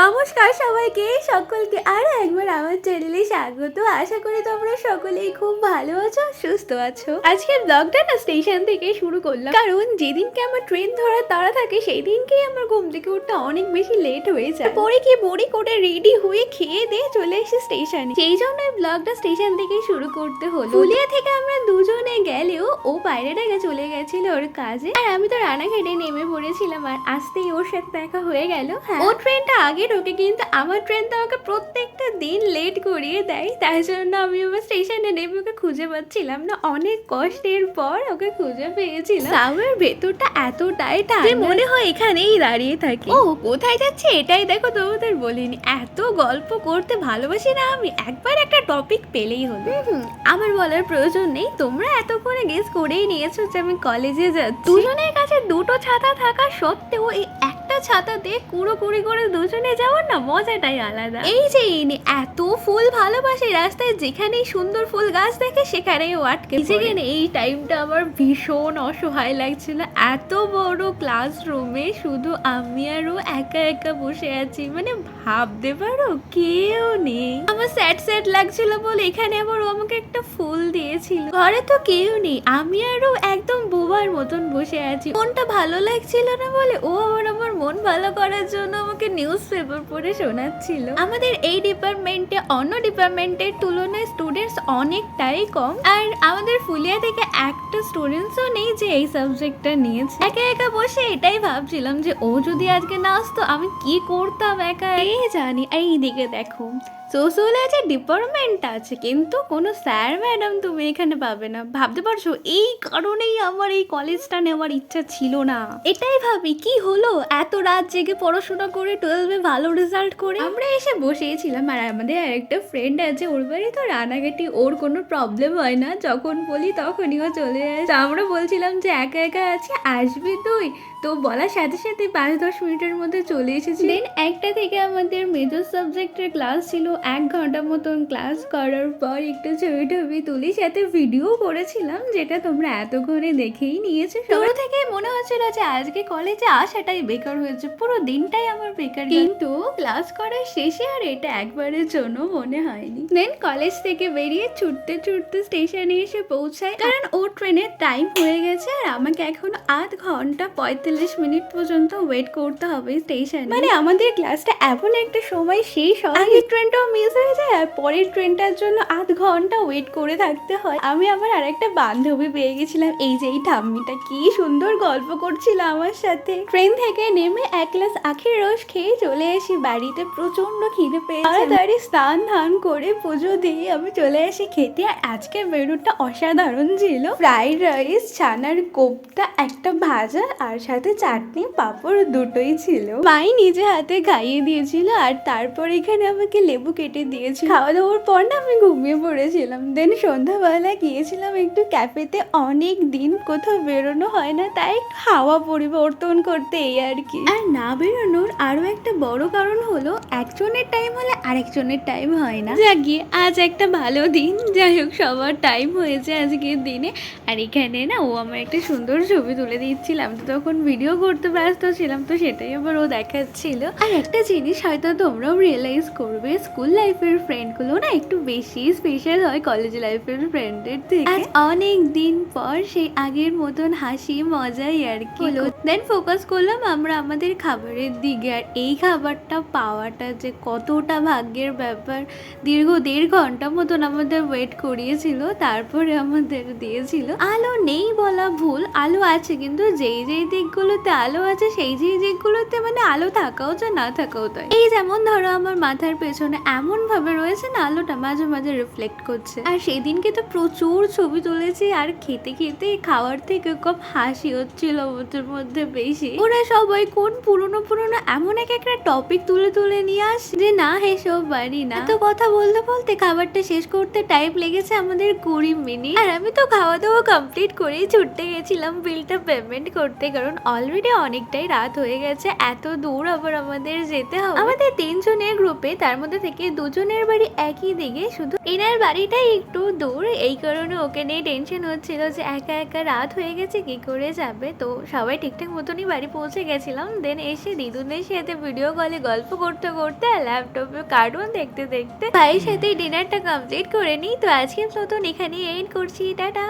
নমস্কার সবাইকে, সকলকে আরও একবার আমার চ্যানেলে স্বাগত। আশা করি তোমরা সকলেই খুব ভালো আছো, সুস্থ আছো। আজকে ব্লগটা না স্টেশন থেকে শুরু করলাম। কারণ যেদিনকে আমার ট্রেন ধরার তাড়া থাকে সেই দিনকেই আমার ঘুম থেকে উঠতে অনেক বেশি লেট হয়ে যায়। পরে কি বড়ি করে রেডি হয়ে খেয়ে দিয়ে চলে এসে স্টেশনে সেই জন্য ব্লগটা স্টেশন থেকে শুরু করতে হলো। ফুলিয়া থেকে আমরা দুজনে গেলেও ও বাইরে থেকে চলে গেছিল ওর কাজে। আর আমি তো রানাঘাটে নেমে পড়েছিলাম, আর আসতেই ওর সাথে দেখা হয়ে গেল। হ্যাঁ। ও ট্রেনটা আগে ঢোকে কিন্তু আমার ট্রেন তো আমাকে প্রত্যেকটা দিন লেট করিয়ে দেয়। তাই জন্য আমি আমার স্টেশনে নেমে ওকে খুঁজে পাচ্ছিলাম না। অনেক কষ্টের পর ওকে খুঁজে পেয়েছিলাম। সাউয়ের ভেতরটা এতটাই যে মনে হয় এখানেই দাঁড়িয়ে থাকি। ও কোথায় যাচ্ছে? এটাই দেখো তোমাদের বলিনি। এত গল্প করতে ভালোবাসি না আমি। একবার একটা টপিক পেলেই হলো। আমার বলার প্রয়োজন নেই। তোমরা এতক্ষণে গেস করেই নিয়েছো যে আমি কলেজে যাচ্ছি। দুজনের কাছে দুটো ছাতা থাকা সত্ত্বেও এই একটা ছাতাতে কুড়ো কুড়ি করে দুজনে যাওয়ার না মজাটাই আলাদা। এই যে ইনি এত ফুল ভালোবাসে রাস্তায় যেখানেই সুন্দর ফুল গাছ দেখে সেখানেই ও আটকে যেখানে এই টাইমটা আমার ভীষণ অসহায় লাগছিল। এত বড় ক্লাসরুমে শুধু আমি আর ও একা একা বসে আছি মানে ভাবতে পারো কেউ নেই। আমার স্যাড স্যাড লাগছিল বলে এখানে আবার ও আমাকে একটা ফুল দিয়েছিল। ঘরে তো কেউ নেই আমি আর ও একদম বোবার মতন বসে আছি। মনটা ভালো লাগছিল না বলে ও আবার আমার মন ভালো করার জন্য আমাকে নিউজ পেপার পড়ে শোনাচ্ছিল। আমাদের এই ডিপার্টমেন্টে অন্য ডিপার্টমেন্টের তুলনায় স্টুডেন্টস অনেকটাই কম। আর আমাদের ফুলিয়া থেকে একটা স্টুডেন্টসও নেই যে এই সাবজেক্টটা নিয়েছে। একা একা বসে এটাই ভাবছিলাম যে ও যদি আজকে না আসতো, আমি কি করতাম একা? এই জানি? এই দিকে দেখো সোশ্যোলজি ডিপার্টমেন্ট আছে, কিন্তু কোনো স্যার ম্যাডাম তুমি এখানে পাবে না। ভাবতে পারছ? এই কারণেই আমার এই কলেজটা নেওয়ার ইচ্ছা ছিল না। এটাই ভাবি, কি হলো? এত রাত জেগে পড়াশোনা করে টুয়েলভে ভালো রেজাল্ট করে। আমরা এসে বসেছিলাম আর আমাদের আরেকটা ফ্রেন্ড আছে ওর বাড়ি তো রানাঘাটি ওর কোনো প্রবলেম হয় না। যখন বলি তখনই ও চলে আসে আমরা বলছিলাম যে একা একা আছে আসবি তুই? তো বলার সাথে সাথে পাঁচ দশ মিনিটের মধ্যে চলে এসেছি। দেন একটা থেকে আমাদের মেজর সাবজেক্টের ক্লাস ছিল এক ঘণ্টা মতন ক্লাস করার পর একটু ছবি টবি তুলি সাথে ভিডিও করেছিলাম যেটা তোমরা এতক্ষণে দেখেই নিয়েছো শুরু থেকে মনে হচ্ছিল যে আজকে কলেজে আসাটাই বেকার হয়েছে। পুরো দিনটাই আমার বেকার কিন্তু ক্লাস করার শেষে আর এটা একবারের জন্য মনে হয়নি। দেন কলেজ থেকে বেরিয়ে ছুটতে ছুটতে স্টেশনে এসে পৌঁছায় কারণ ও ট্রেনের টাইম হয়ে গেছে আর আমাকে এখন আধ ঘণ্টা পঁয়তাল্লিশ মিনিট পর্যন্ত ওয়েট করতে হবে স্টেশনে মানে আমাদের ক্লাসটা এমন একটা সময় শেষ হয়। আগের ট্রেনটাও মিস হয়ে যায় আর পরের ট্রেনটার জন্য আধ ঘণ্টা ওয়েট করে থাকতে হয়। আমি আবার আরেকটা বান্ধবী পেয়ে গেছিলাম। এই যে এই ঠাম্মিটা কি সুন্দর গল্প করছিল আমার সাথে। ট্রেন থেকে নেমে এক গ্লাস আখের রস খেয়ে চলে আসি বাড়িতে। প্রচণ্ড খিদে পেয়ে তাড়াতাড়ি স্নান ধান করে পুজো দিয়ে আমি চলে আসি খেতে। আর আজকের মেনুটা অসাধারণ ছিল। ফ্রাইড রাইস, ছানার কোপ্তা, একটা ভাজা আর সাথে চাটনি, পাঁপড় দুটোই ছিল। মাই নিজে হাতে খাইয়ে দিয়েছিল আর তারপর এখানে আমাকে লেবু কেটে দিয়েছিল। খাওয়া দাওয়ার পর না আমি ঘুমিয়ে পড়েছিলাম। দেন সন্ধ্যাবেলা গিয়েছিলাম একটু ক্যাফেতে। অনেক দিন কোথাও বেরোনো হয় না, তাই হাওয়া পরিবর্তন করতে এই আর কি। আর না বেরোনোর আরও একটা বড় কারণ হলো একজনের টাইম হলে আরেকজনের টাইম হয় না। জাগিয়ে আজ একটা ভালো দিন। যাই হোক সবার টাইম হয়েছে আজকের দিনে। আর এখানে না ও আমার একটা সুন্দর ছবি তুলে দিচ্ছিলাম তো তখন ভিডিও করতে ব্যস্ত ছিলাম তো সেটাই আবার ও দেখাচ্ছিল। আর একটা জিনিস হয়তো তোমরাও রিয়েলাইজ করবে স্কুল লাইফের ফ্রেন্ডগুলো না একটু বেশি স্পেশাল হয় কলেজ লাইফের ফ্রেন্ডের থেকে। আজ অনেক দিন পর সেই আগের মতন হাসি মজাই আর কি। দেন ফোকাস করলাম আমরা আমাদের খাবারের দিকে আর এই খাবারটা পাওয়াটা যে কতটা ভাগ্যের ব্যাপার, দীর্ঘ দেড় ঘণ্টা মতন আমাদের ওয়েট করিয়েছিল, তারপরে আমাদের দিয়েছিল। আলো নেই বলা ভুল, আলো আছে কিন্তু যেই যেই দিকগুলোতে আলো আছে, সেই যেই দিকগুলোতে মানে আলো থাকাও যা না থাকাও তাই এই যেমন ধরো আমার মাথার পেছনে এমন ভাবে রয়েছে না, আলোটা মাঝে মাঝে রিফ্লেক্ট করছে। আর সেই দিনকে তো প্রচুর ছবি তুলেছি, আর খেতে খেতে খাওয়ার থেকে খুব হাসি হচ্ছিল ওদের মধ্যে বেশি। ওরা সবাই কোন পুরনো পুরনো এমন এক একটা টপিক তুলে তুলে নিয়ে আস যে না হেসব বাড়ি না। তো কথা বলতে বলতে খাবারটা শেষ করতে টাইম লেগেছে আমাদের কুড়ি মিনিট। আর আমি তো খাওয়া দাওয়া কমপ্লিট করেই ছুটতে গেছিলাম বিলটা পেমেন্ট করতে, কারণ অলরেডি অনেকটাই রাত হয়ে গেছে। এত দূর আবার আমাদের যেতে হবে। আমাদের তিনজনের গ্রুপে তার মধ্যে থেকে দুজনের বাড়ি একই দিকে, শুধু এনার বাড়িটাই একটু দূর। এই কারণে ওকে নিয়ে টেনশন হচ্ছিল যে একা একা রাত হয়ে গেছে, কি করে যাবে? তো সবাই ঠিকঠাক মতনই বাড়ি পৌঁছে গেছিলাম। দেন এসে দিদুনের সাথে ভিডিও কলে গল্প করতে করতে আর ল্যাপটপে কার্টুন দেখতে দেখতে ভাইয়ের সাথে ডিনারটা কমপ্লিট করে নিই। তো আজকের মতন এখানে এন্ড করছি। টাটা।